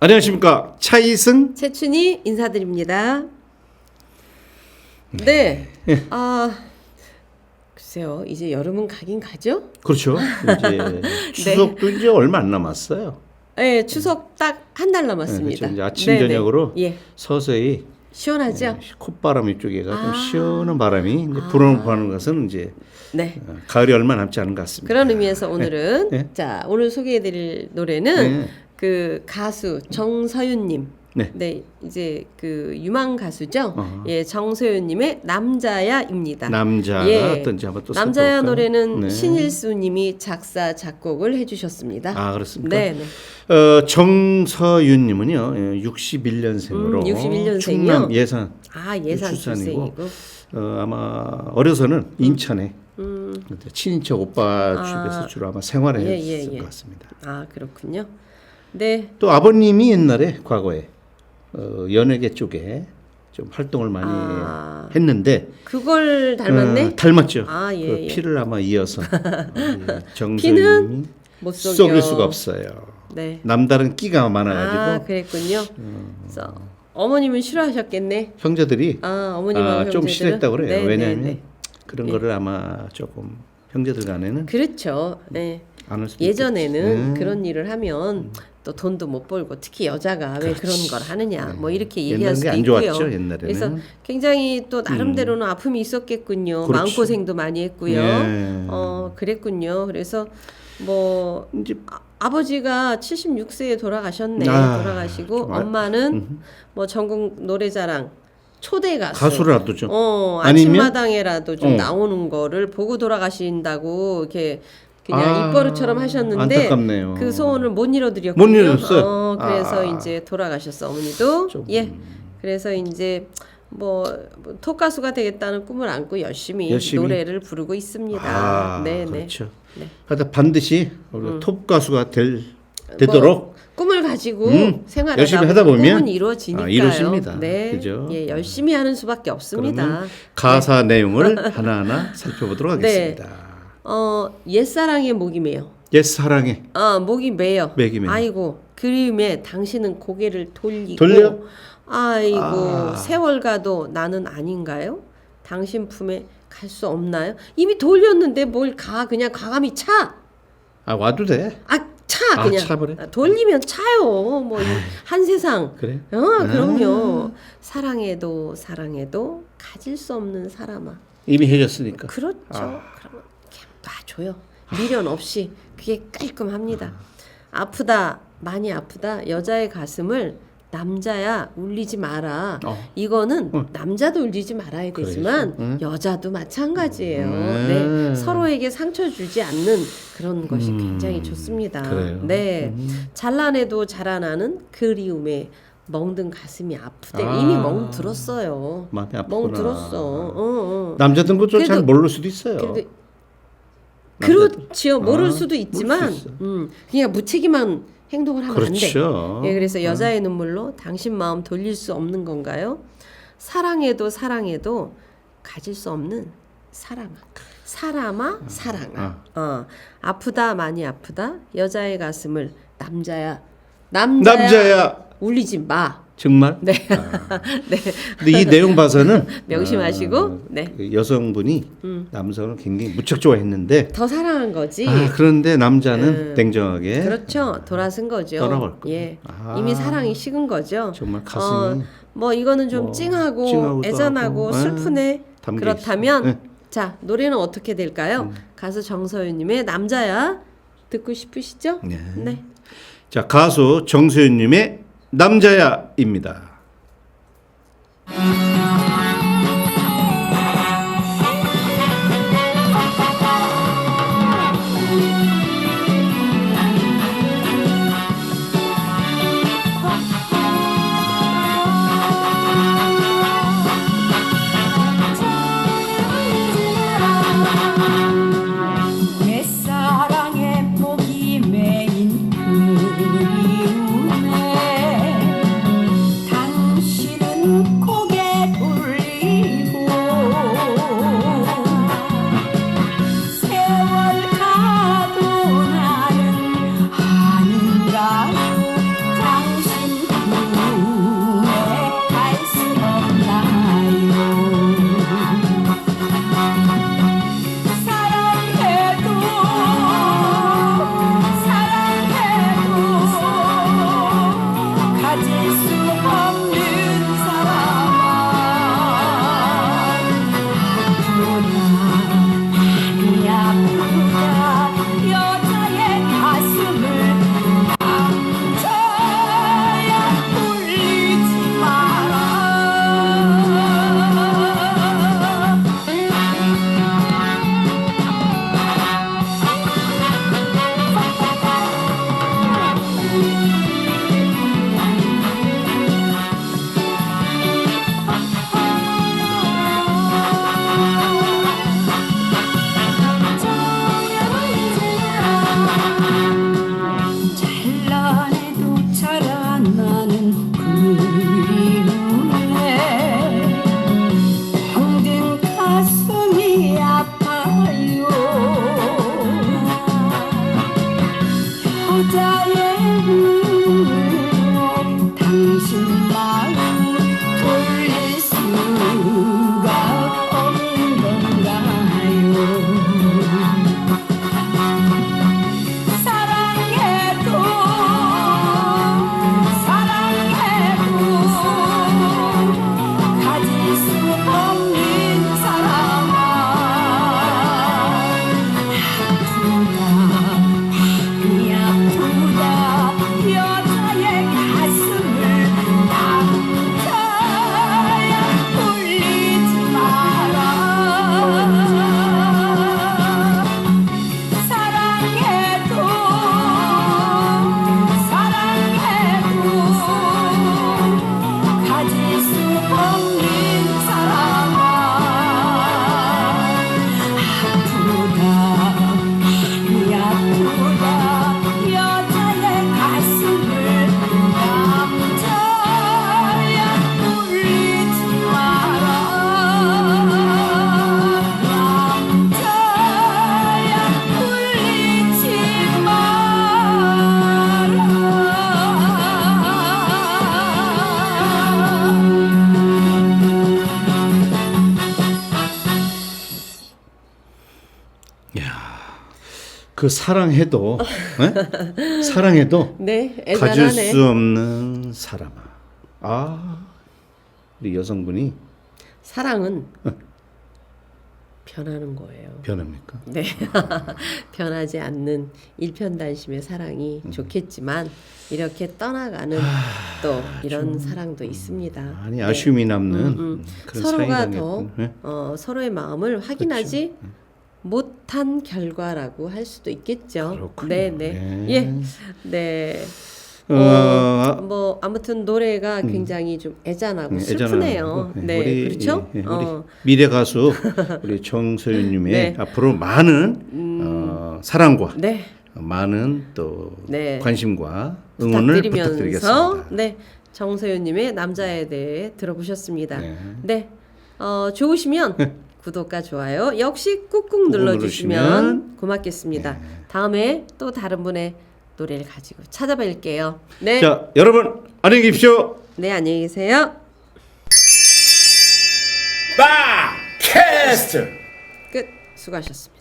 안녕하십니까 차이승 최춘희 인사드립니다. 네. 아 글쎄요. 이제 여름은 가긴 가죠? 그렇죠 이제 추석도 이제 얼마 안 남았어요 네, 추석 딱 한 달 남았습니다. 네, 그렇죠. 이제 아침, 네네. 저녁으로 예. 서서히 시원하죠? 예, 콧바람이 쪽에가 좀 아. 시원한 바람이 이제 불어오는 것은 이제 네. 어, 가을이 얼마 남지 않은 것 같습니다. 그런 의미에서 오늘은 네. 자 오늘 소개해드릴 노래는 네. 그 가수 정서윤님. 네. 네, 이제 그 유망 가수죠. 어허. 예, 정서윤님의 남자야입니다. 남자가 예. 어떤지 한번 또 남자야 살펴볼까요? 노래는 네. 신일수님이 작사 작곡을 해주셨습니다. 아 그렇습니까? 네, 네. 어, 정서윤님은요 61년생으로 음, 61 년생이요? 충남 예산 아 예산 출산이고. 어, 아마 어려서는 인천에 음, 친인척 오빠 아. 집에서 주로 아마 생활을 예, 했을 예, 예. 것 같습니다. 아 그렇군요. 네. 또 아버님이 옛날에 과거에 어, 연예계 쪽에 좀 활동을 많이 아. 했는데 그걸 닮았네. 어, 닮았죠. 아, 예, 그 예. 피를 아마 이어서 어, 이 피는 정서님이 못 속여. 속일 수가 없어요. 네. 남다른 끼가 많아가지고 음. 아 그랬군요. 그래서 어머님은 싫어하셨겠네. 형제들이 아 어머님하고 아, 좀 형제들은? 싫어했다고 그래요. 네, 왜냐하면 네, 네. 그런 예. 거를 아마 조금 형제들 간에는 그렇죠. 네. 안할 수도 예전에는. 음. 그런 일을 하면 또 돈도 못 벌고 특히 여자가 왜 그런 걸 하느냐 뭐 이렇게 얘기할 수도 게안 있고요. 좋았죠, 옛날에는. 음. 그래서 굉장히 또 나름대로는 아픔이 있었겠군요. 그렇죠. 마음 고생도 많이 했고요. 예. 어 그랬군요. 그래서 뭐 이제 아, 버지가 76세에 돌아가셨네. 아, 돌아가시고 좀 알- 엄마는 뭐 전국 노래자랑 초대 가수. 가수라도 좀 어, 아니면? 아침마당에라도 좀 어. 나오는 거를 보고 돌아가신다고 이렇게 그냥 아, 입버릇처럼 하셨는데 안타깝네요. 그 소원을 못 이뤄드렸군요. 못 이뤘어요? 어, 그래서 아. 이제 돌아가셨어 어머니도. 좀- 예. 그래서 이제 뭐, 뭐 톡가수가 되겠다는 꿈을 안고 열심히, 열심히? 노래를 부르고 있습니다. 아, 네, 네. 그렇죠. 네. 하여튼 반드시 우리가 음. 톱 가수가 될 되도록 뭐 꿈을 가지고 음, 생활하다 열심히 하다 보면 꿈은 이루어지니까요. 아, 이루어집니다. 네, 그죠? 예, 열심히 하는 수밖에 없습니다. 그러면 가사 내용을 하나하나 살펴보도록 네. 하겠습니다. 어, 옛사랑의 목이 메요. 옛 사랑해 아, 목이 메요. 맥이 메요. 아이고, 그림에 당신은 고개를 돌리고 돌려? 아이고, 아. 세월 가도 나는 아닌가요? 당신 품에 갈 수 없나요? 이미 돌렸는데 뭘 가? 그냥 과감히 차. 아 와도 돼. 아, 차 아, 그냥. 차버려? 아, 돌리면 차요. 뭐 한 세상. 그래? 어, 그럼요. 사랑해도 사랑해도 가질 수 없는 사람아. 이미 헤어졌으니까. 그렇죠. 아. 그러면 그냥 놔줘요. 미련 없이 그게 깔끔합니다. 아프다 많이 아프다 여자의 가슴을 남자야 울리지 마라. 어. 이거는 어. 남자도 울리지 말아야 되지만? 응. 여자도 마찬가지예요. 음. 네, 서로에게 상처 주지 않는 그런 것이 음. 굉장히 좋습니다. 그래요. 네, 음. 잘라내도 자라나는 그리움에 멍든 가슴이 아프대. 아. 이미 멍 들었어요. 아프구나. 멍 들었어. 어, 어. 남자든 것도 잘 모를 수도 있어요. 그래도 남자들. 그렇지요. 모를 아, 수도 모를 있지만, 수 있어. 음, 그냥 무책임한 행동을 하면 안 돼. 그렇죠. 예, 그래서 여자의 눈물로 당신 마음 돌릴 수 없는 건가요? 사랑해도 사랑해도 가질 수 없는 사람아. 사람아, 사랑아. 어, 아프다 많이 아프다. 여자의 가슴을 남자야. 남자야. 남자야 울리지 마. 정말. 네. 네. 근데 이 내용 봐서는 명심하시고, 어, 네. 그 여성분이 음. 남성을 굉장히 무척 좋아했는데 더 사랑한 거지. 아, 그런데 남자는 음. 냉정하게 그렇죠. 돌아선 거죠. 떠나볼 거예요. 예. 아. 이미 사랑이 식은 거죠. 정말 가슴이 어, 뭐 이거는 좀뭐 찡하고 애잔하고 하고, 슬프네. 담겨 그렇다면. 네. 자 노래는 어떻게 될까요? 가수 정서윤 님의 남자야 듣고 싶으시죠? 네. 네. 자 가수 정수현님의 남자야입니다. 그 사랑해도 예? 사랑해도 네, 가질 애잔하네. 수 없는 사람아. 아, 우리 여성분이 사랑은 변하는 거예요. 변합니까? 네. 변하지 않는 일편단심의 사랑이 음. 좋겠지만 이렇게 떠나가는 또 이런 사랑도 있습니다. 아, 많이 네. 아쉬움이 남는 음, 음. 음, 그런 서로가 더. 예? 어, 서로의 마음을 확인하지 못한 결과라고 할 수도 있겠죠. 그렇군요. 네, 네. 예. 예. 네. 어, 어, 뭐 아무튼 노래가 굉장히 좀 애잔하고 음, 슬프네요. 애잔하고, 예, 네, 우리, 그렇죠? 예, 예, 우리 어, 미래 가수 우리 정소연님의 네. 앞으로 많은 어, 사랑과 네. 많은 또 네. 관심과 응원을 부탁드리면서 부탁드리겠습니다. 네 정서연님의 남자에 대해 들어보셨습니다. 네. 네, 어, 좋으시면 구독과 좋아요 역시 꾹꾹 눌러주시면 누르시면 네. 고맙겠습니다. 다음에 또 다른 분의 노래를 가지고 찾아뵐게요. 네, 자, 여러분 안녕히 계십시오. 네 안녕히 계세요. 바 캐스트. 끝 수고하셨습니다.